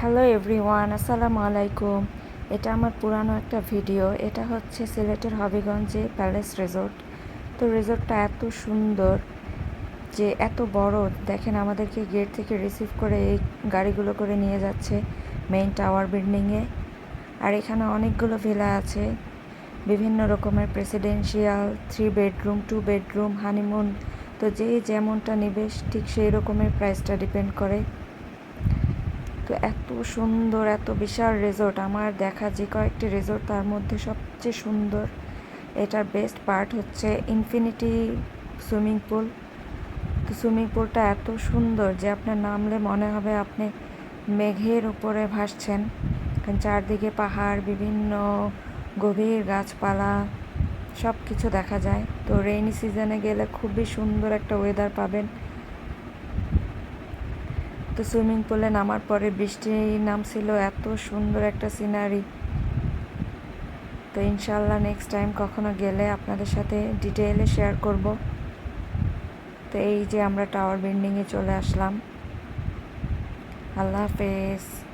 Hello everyone আসসালামু আলাইকুম। এটা আমার পুরানো একটা ভিডিও এটা হচ্ছে সিলেটের হবিগঞ্জে প্যালেস রিসোর্ট তো রিসোর্টটা এত সুন্দর যে এত বড়, দেখেন আমাদেরকে গেট থেকে রিসিভ করে এই গাড়িগুলো করে নিয়ে যাচ্ছে মেইন টাওয়ার বিল্ডিংয়ে আর এখানে অনেকগুলো ভিলা আছে, বিভিন্ন রকমের presidential three bedroom two bedroom honeymoon তো যে যেমনটা নেবে ঠিক সেই রকমের প্রাইসটা ডিপেন্ড করে। তো এত সুন্দর, এত বিশাল রিসোর্ট আমার দেখা যে কয়েকটি রিসোর্ট তার মধ্যে সবচেয়ে সুন্দর। এটার বেস্ট পার্ট হচ্ছে ইনফিনিটি সুইমিং পুল তো সুইমিং পুলটা এত সুন্দর যে আপনার নামলে মনে হবে আপনি মেঘের উপরে ভাসছেন। কারণ চারদিকে পাহাড়, বিভিন্ন গভীর গাছপালা সব কিছু দেখা যায়। তো রেইনি সিজনে গেলে খুবই সুন্দর একটা ওয়েদার পাবেন। তো সুইমিং পুলে নামার পরে বৃষ্টি নামছিল, এত সুন্দর একটা সিনারি। তো ইনশাল্লাহ নেক্সট টাইম কখনো গেলে আপনাদের সাথে ডিটেইলে শেয়ার করব। তো এই যে আমরা টাওয়ার বিল্ডিংয়ে চলে আসলাম। আল্লাহ হাফেজ।